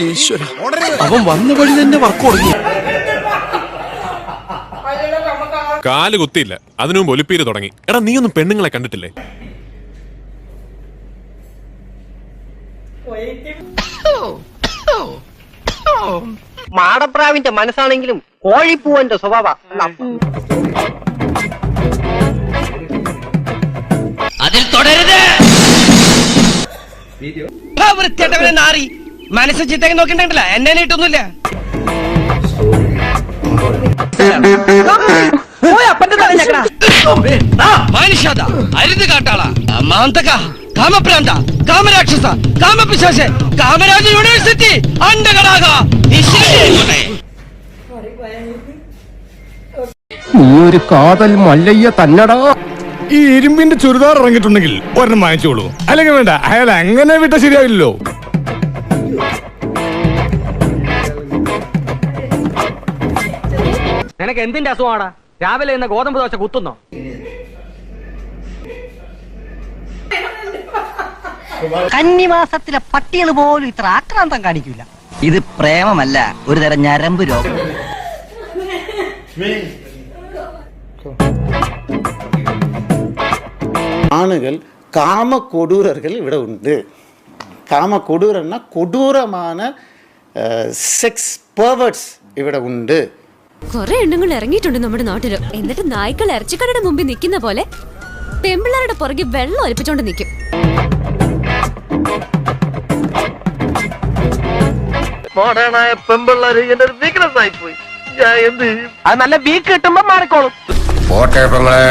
ഈശ്വര. അവൻ വന്ന വഴി തന്നെ വർക്ക് തുടങ്ങി. കാൽ കുത്തിയില്ല. അതിനു മുമ്പ് ഒലിപ്പീര് തുടങ്ങി. എടാ നീ ഒന്നും പെണ്ണുങ്ങളെ കണ്ടിട്ടില്ലേ? മാടപ്രാവിന്റെ മനസ്സാണെങ്കിലും കോഴിപ്പൂവന്റെ സ്വഭാവ. വൃത്തിയായിട്ടവനെ നാറി. മനസ്സ് ചിത്തേക്ക് നോക്കണ്ടല്ല. എന്നെ ഇട്ടൊന്നുമില്ല. മനുഷ്യത അരുത് കാട്ടാള. മാന്തക കാമപ്രാന്ത കാമരാക്ഷസ കാമപിശാശ കാമരാജ യൂണിവേഴ്സിറ്റി അണ്ടകടാക നീ ഒരു കാതൽ മല്ലയ്യ തന്നടാ. ഈ ഇരുമ്പിന്റെ ചുരിദാർ ഇറങ്ങിയിട്ടുണ്ടെങ്കിൽ ഒരെണ്ണം വാങ്ങിച്ചോളൂ. അല്ലെങ്കിൽ വേണ്ട അയാൾ അങ്ങനെ വിട്ട ശരിയാവില്ലല്ലോ. നിനക്ക് എന്തിന്റെ അസുഖമാടാ? രാവിലെ ഇന്ന് ഗോതമ്പ് ദോശ കുത്തുന്നോ? കന്നിമാസത്തിലെ പട്ടികൾ പോലും ഇത്ര ആക്രാന്തം കാണിക്കില്ല ഇത് പ്രേമമല്ല ഒരു തരം ഞരമ്പ് രോഗം. ആണുകൾ കാമ കൊടൂരകൾ ഇവിടെ ഉണ്ട്. കാമ കൊടൂരன்னா கொடூரமான സെക്സ് പെർവേർട്സ് ഇവിടെ ഉണ്ട്. കുറെ എണ്ണങ്ങൾ ഇറങ്ങിയിട്ടുണ്ട് നമ്മുടെ നാട്ടിൽ. എന്നിട്ട് നായ്ക്കൾ ഇറച്ചിക്കടയുടെ മുമ്പിൽ നിൽക്കുന്ന പോലെ പെമ്പിള്ളാരുടെ പുറകെ വെള്ളം ഒലിപ്പിച്ചോണ്ട് നിൽക്കും മോഡേണായ ഒരു ആയി പോയി ഞാൻ അത് നല്ല വീക്ക് കിട്ടുമ്പോ മാറിക്കോളും. പോട്ടെ പെങ്ങളെ